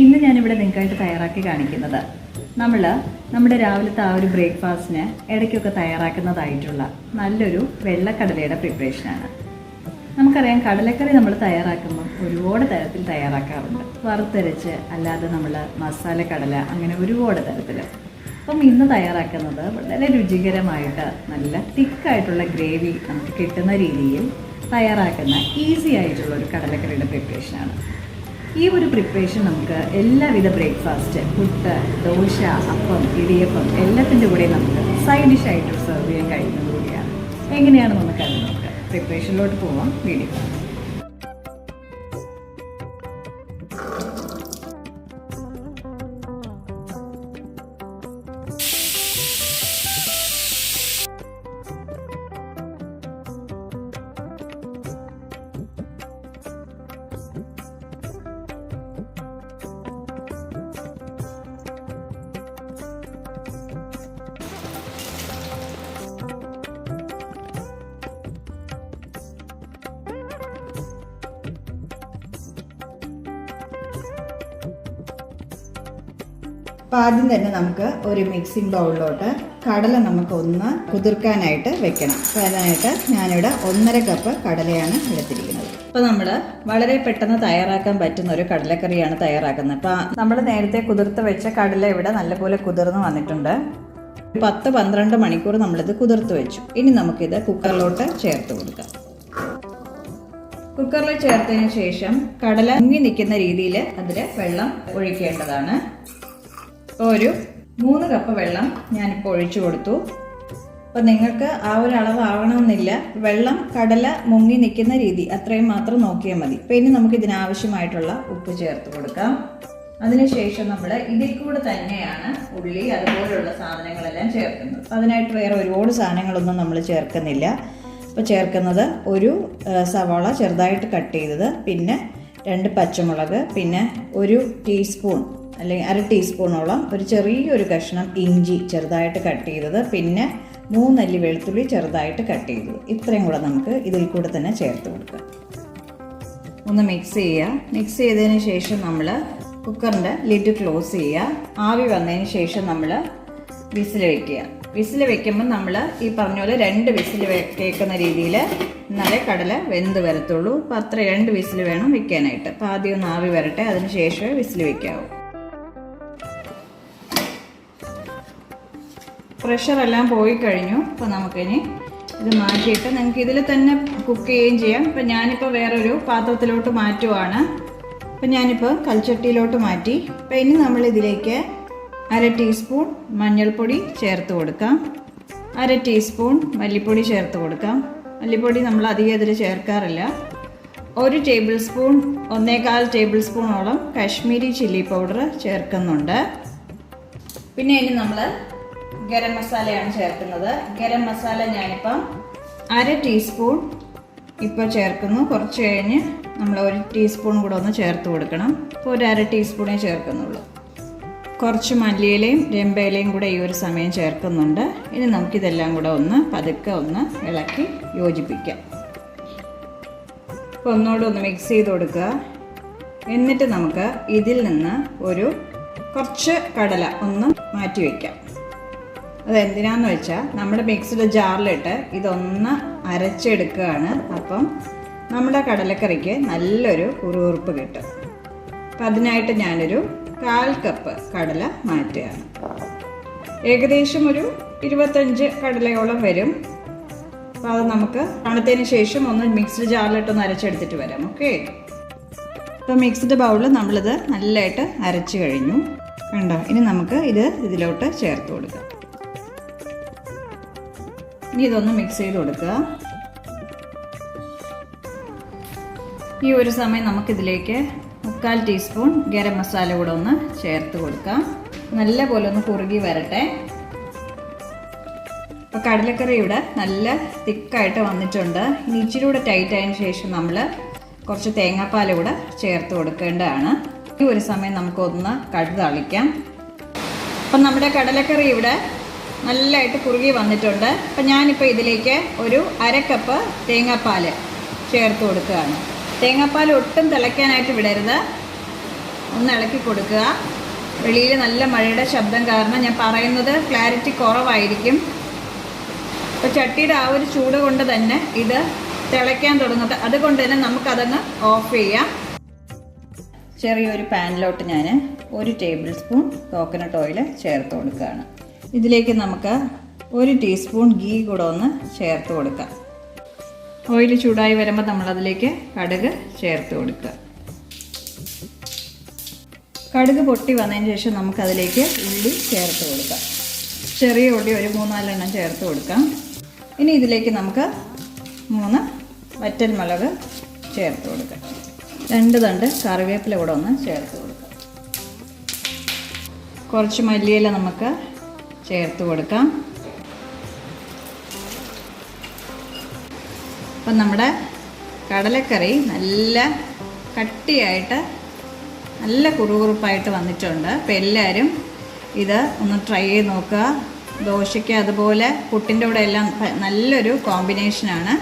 ഇന്ന് ഞാനിവിടെ നിങ്ങൾക്കായിട്ട് തയ്യാറാക്കി കാണിക്കുന്നത്. നമ്മൾ നമ്മുടെ രാവിലത്തെ ആ ഒരു ബ്രേക്ക്ഫാസ്റ്റിന് ഇടയ്ക്കൊക്കെ തയ്യാറാക്കുന്നതായിട്ടുള്ള നല്ലൊരു വെള്ളക്കടലയുടെ പ്രിപ്പറേഷനാണ് നമുക്കറിയാം കടലക്കറി നമ്മൾ തയ്യാറാക്കുമ്പോൾ ഒരുപാട് തരത്തിൽ തയ്യാറാക്കാറുണ്ട്. വറുത്തരച്ച് അല്ലാതെ നമ്മൾ മസാല കടല അങ്ങനെ ഒരുപാട് തരത്തിൽ അപ്പം ഇന്ന് തയ്യാറാക്കുന്നത് വളരെ രുചികരമായിട്ട് നല്ല തിക്കായിട്ടുള്ള ഗ്രേവി നമുക്ക് കിട്ടുന്ന രീതിയിൽ തയ്യാറാക്കുന്ന ഈസി ആയിട്ടുള്ള ഒരു കടലക്കറിയുടെ പ്രിപ്പറേഷനാണ് ഈ ഒരു പ്രിപ്പറേഷൻ നമുക്ക് എല്ലാവിധ ബ്രേക്ക്ഫാസ്റ്റ് പുട്ട് ദോശ അപ്പം ഇടിയപ്പം എല്ലാത്തിന്റെ കൂടെ നമുക്ക് സൈഡ് ഡിഷ് ആയിട്ട് സെർവ് ചെയ്യാൻ കഴിയുന്നത് കൂടിയാണ്. എങ്ങനെയാണ് നമുക്ക് അത് നോക്കാം പ്രിപ്പറേഷനിലോട്ട് പോവാം. വീഡിയോ കാണാം. അപ്പം ആദ്യം തന്നെ നമുക്ക് ഒരു മിക്സിംഗ് ബൗളിലോട്ട് കടല നമുക്ക് ഒന്ന് കുതിർക്കാനായിട്ട് വെക്കണം. അപ്പോൾ അതിനായിട്ട് ഞാനിവിടെ ഒന്നര കപ്പ് കടലയാണ് എടുത്തിരിക്കുന്നത്. അപ്പോൾ നമ്മൾ വളരെ പെട്ടെന്ന് തയ്യാറാക്കാൻ പറ്റുന്ന ഒരു കടലക്കറിയാണ് തയ്യാറാക്കുന്നത്. അപ്പോൾ നമ്മൾ നേരത്തെ കുതിർത്ത് വെച്ച കടല ഇവിടെ നല്ലപോലെ കുതിർന്ന് വന്നിട്ടുണ്ട്. പത്ത് പന്ത്രണ്ട് മണിക്കൂർ നമ്മളിത് കുതിർത്ത് വെച്ചു. ഇനി നമുക്കിത് കുക്കറിലോട്ട് ചേർത്ത് കൊടുക്കാം. കുക്കറിൽ ചേർത്തതിന് ശേഷം കടല മുങ്ങി നിൽക്കുന്ന രീതിയിൽ അതിൽ വെള്ളം ഒഴിക്കേണ്ടതാണ്. അപ്പോൾ ഒരു മൂന്ന് കപ്പ് വെള്ളം ഞാനിപ്പോൾ ഒഴിച്ചു കൊടുത്തു. അപ്പോൾ നിങ്ങൾക്ക് ആ ഒരു അളവ് ആവണമെന്നില്ല വെള്ളം കടല മുങ്ങി നിൽക്കുന്ന രീതി അത്രയും മാത്രം നോക്കിയാൽ മതി. അപ്പോൾ ഇനി നമുക്ക് ഇതിനാവശ്യമായിട്ടുള്ള ഉപ്പ് ചേർത്ത് കൊടുക്കാം. അതിനുശേഷം നമ്മൾ ഇതിൽ കൂടെ തന്നെയാണ് ഉള്ളി അതുപോലെയുള്ള സാധനങ്ങളെല്ലാം ചേർക്കുന്നത്. അപ്പോൾ അതിനായിട്ട് വേറെ ഒരുപാട് സാധനങ്ങളൊന്നും നമ്മൾ ചേർക്കുന്നില്ല. അപ്പോൾ ചേർക്കുന്നത് ഒരു സവാള ചെറുതായിട്ട് കട്ട് ചെയ്തത് പിന്നെ രണ്ട് പച്ചമുളക് പിന്നെ ഒരു ടീസ്പൂൺ അല്ലെങ്കിൽ അര ടീസ്പൂണോളം ഒരു ചെറിയൊരു കഷ്ണം ഇഞ്ചി ചെറുതായിട്ട് കട്ട് ചെയ്തത്. പിന്നെ മൂന്നല്ലി വെളുത്തുള്ളി ചെറുതായിട്ട് കട്ട് ചെയ്തത്. ഇത്രയും കൂടെ നമുക്ക് ഇതിൽ കൂടെ തന്നെ ചേർത്ത് കൊടുക്കാം. ഒന്ന് മിക്സ് ചെയ്യുക. മിക്സ് ചെയ്തതിന് ശേഷം നമ്മൾ കുക്കറിന്റെ ലിഡ് ക്ലോസ് ചെയ്യുക. ആവി വന്നതിന് ശേഷം നമ്മൾ വിസിൽ വയ്ക്കുക വിസിൽ വെക്കുമ്പോൾ നമ്മൾ ഈ പറഞ്ഞ പോലെ രണ്ട് വിസിൽ കേൾക്കുന്ന രീതിയിൽ എന്നാലേ കടല വെന്ത് വരത്തുള്ളൂ. അപ്പോൾ അത്ര രണ്ട് വിസിൽ വേണം വെക്കാനായിട്ട്. അപ്പോൾ ആദ്യം ഒന്ന് ആവി വരട്ടെ. അതിന് ശേഷമേ വിസിൽ വെക്കാവൂ. പ്രഷറെല്ലാം പോയി കഴിഞ്ഞു. അപ്പോൾ നമുക്കിനി ഇത് മാറ്റിയിട്ട് നിങ്ങൾക്ക് ഇതിൽ തന്നെ കുക്ക് ചെയ്യുകയും ചെയ്യാം. ഇപ്പം ഞാനിപ്പോൾ വേറൊരു പാത്രത്തിലോട്ട് മാറ്റുവാണ്. അപ്പം ഞാനിപ്പോൾ കൽച്ചട്ടിയിലോട്ട് മാറ്റി. അപ്പം ഇനി നമ്മളിതിലേക്ക് അര ടീസ്പൂൺ മഞ്ഞൾപ്പൊടി ചേർത്ത് കൊടുക്കാം. അര ടീസ്പൂൺ മല്ലിപ്പൊടി ചേർത്ത് കൊടുക്കാം. മല്ലിപ്പൊടി നമ്മൾ അധികം ഇതിൽ ചേർക്കാറില്ല. ഒരു ടേബിൾ സ്പൂൺ ഒന്നേകാൽ ടേബിൾ സ്പൂണോളം കാശ്മീരി ചില്ലി പൗഡർ ചേർക്കുന്നുണ്ട്. പിന്നെ ഇനി നമ്മൾ ഗരം മസാലയാണ് ചേർക്കുന്നത്. ഗരം മസാല ഞാനിപ്പം അര ടീസ്പൂൺ ഇപ്പോൾ ചേർക്കുന്നു. കുറച്ച് കഴിഞ്ഞ് നമ്മൾ ഒരു ടീസ്പൂൺ കൂടെ ഒന്ന് ചേർത്ത് കൊടുക്കണം. ഇപ്പോൾ ഒരു അര ടീസ്പൂണേ ചേർക്കുന്നുള്ളൂ. കുറച്ച് മല്ലിയിലയും രമ്പയിലയും കൂടെ ഈ ഒരു സമയം ചേർക്കുന്നുണ്ട്. ഇനി നമുക്കിതെല്ലാം കൂടെ ഒന്ന് പതുക്കെ ഒന്ന് ഇളക്കി യോജിപ്പിക്കാം. അപ്പോൾ ഒന്നുകൂടെ ഒന്ന് മിക്സ് ചെയ്ത് കൊടുക്കുക. എന്നിട്ട് നമുക്ക് ഇതിൽ നിന്ന് ഒരു കുറച്ച് കടല ഒന്ന് മാറ്റി വയ്ക്കാം അതെന്തിനാന്ന് വെച്ചാൽ നമ്മുടെ മിക്സിയുടെ ജാറിലിട്ട് ഇതൊന്ന് അരച്ചെടുക്കുകയാണ്. അപ്പം നമ്മുടെ കടലക്കറിക്ക് നല്ലൊരു ഉറുറുപ്പ് കിട്ടും. അപ്പം അതിനായിട്ട് ഞാനൊരു കാൽ കപ്പ് കടല മാറ്റുകയാണ്. ഏകദേശം ഒരു ഇരുപത്തഞ്ച് കടലയോളം വരും. അപ്പോൾ അത് നമുക്ക് തണുത്തതിന് ശേഷം ഒന്ന് മിക്സ്ഡ് ജാറിലിട്ടൊന്ന് അരച്ചെടുത്തിട്ട് വരാം ഓക്കെ? അപ്പോൾ മിക്സ്ഡ് ബൗളിൽ നമ്മളിത് നല്ലതായിട്ട് അരച്ച് കഴിഞ്ഞു. കണ്ടോ? ഇനി നമുക്ക് ഇത് ഇതിലോട്ട് ചേർത്ത് കൊടുക്കാം. ഇനി ഇതൊന്ന് മിക്സ് ചെയ്ത് കൊടുക്കുക. ഈ ഒരു സമയം നമുക്കിതിലേക്ക് മുക്കാൽ ടീസ്പൂൺ ഗരം മസാല കൂടെ ഒന്ന് ചേർത്ത് കൊടുക്കാം. നല്ല പോലെ ഒന്ന് കുറുകി വരട്ടെ. അപ്പോൾ കടലക്കറി ഇവിടെ നല്ല തിക്കായിട്ട് വന്നിട്ടുണ്ട്. ഇനി ഇച്ചിരി കൂടെ ടൈറ്റ് ആയതിനു ശേഷം നമ്മൾ കുറച്ച് തേങ്ങാപ്പാൽ കൂടെ ചേർത്ത് കൊടുക്കേണ്ടതാണ്. ഈ ഒരു സമയം നമുക്കൊന്ന് കടുതളിക്കാം അപ്പം നമ്മുടെ കടലക്കറി ഇവിടെ നല്ലതായിട്ട് കുറുകി വന്നിട്ടുണ്ട്. അപ്പം ഞാനിപ്പോൾ ഇതിലേക്ക് ഒരു അര കപ്പ് തേങ്ങാപ്പാൽ ചേർത്ത് കൊടുക്കുകയാണ്. തേങ്ങാപ്പാൽ ഒട്ടും തിളയ്ക്കാനായിട്ട് വിടരുത്. ഒന്ന് ഇളക്കി കൊടുക്കുക. വെളിയിൽ നല്ല മഴയുടെ ശബ്ദം കാരണം ഞാൻ പറയുന്നത് ക്ലാരിറ്റി കുറവായിരിക്കും. അപ്പോൾ ചട്ടിയുടെ ആ ഒരു ചൂട് കൊണ്ട് തന്നെ ഇത് തിളയ്ക്കാൻ തുടങ്ങുന്നത്. അതുകൊണ്ട് തന്നെ നമുക്കതങ്ങ് ഓഫ് ചെയ്യാം. ചെറിയൊരു പാനിലോട്ട് ഞാൻ ഒരു ടേബിൾ സ്പൂൺ കോക്കനട്ട് ഓയിൽ ചേർത്ത് കൊടുക്കുകയാണ്. ഇതിലേക്ക് നമുക്ക് ഒരു ടീസ്പൂൺ ഗീ കൂടെ ഒന്ന് ചേർത്ത് കൊടുക്കാം. ഓയിൽ ചൂടായി വരുമ്പോൾ നമ്മളതിലേക്ക് കടുക് ചേർത്ത് കൊടുക്കുക. കടുക് പൊട്ടി വന്നതിന് ശേഷം നമുക്കതിലേക്ക് ഉള്ളി ചേർത്ത് കൊടുക്കാം. ചെറിയ ഉള്ളി ഒരു മൂന്നാലെണ്ണം ചേർത്ത് കൊടുക്കാം. ഇനി ഇതിലേക്ക് നമുക്ക് മൂന്ന് വറ്റൽ മുളക് ചേർത്ത് കൊടുക്കാം. രണ്ട് തണ്ട് കറിവേപ്പില കൂടെ ഒന്ന് ചേർത്ത് കൊടുക്കാം. കുറച്ച് മല്ലിയില നമുക്ക് ചേർത്ത് കൊടുക്കാം. അപ്പം നമ്മുടെ കടലക്കറി നല്ല കട്ടിയായിട്ട് നല്ല കുറുകുറുപ്പായിട്ട് വന്നിട്ടുണ്ട്. അപ്പോൾ എല്ലാവരും ഇത് ഒന്ന് ട്രൈ ചെയ്ത് നോക്കുക. ദോശയ്ക്ക് അതുപോലെ പുട്ടിന്റെ കൂടെ എല്ലാം നല്ലൊരു കോമ്പിനേഷനാണ്.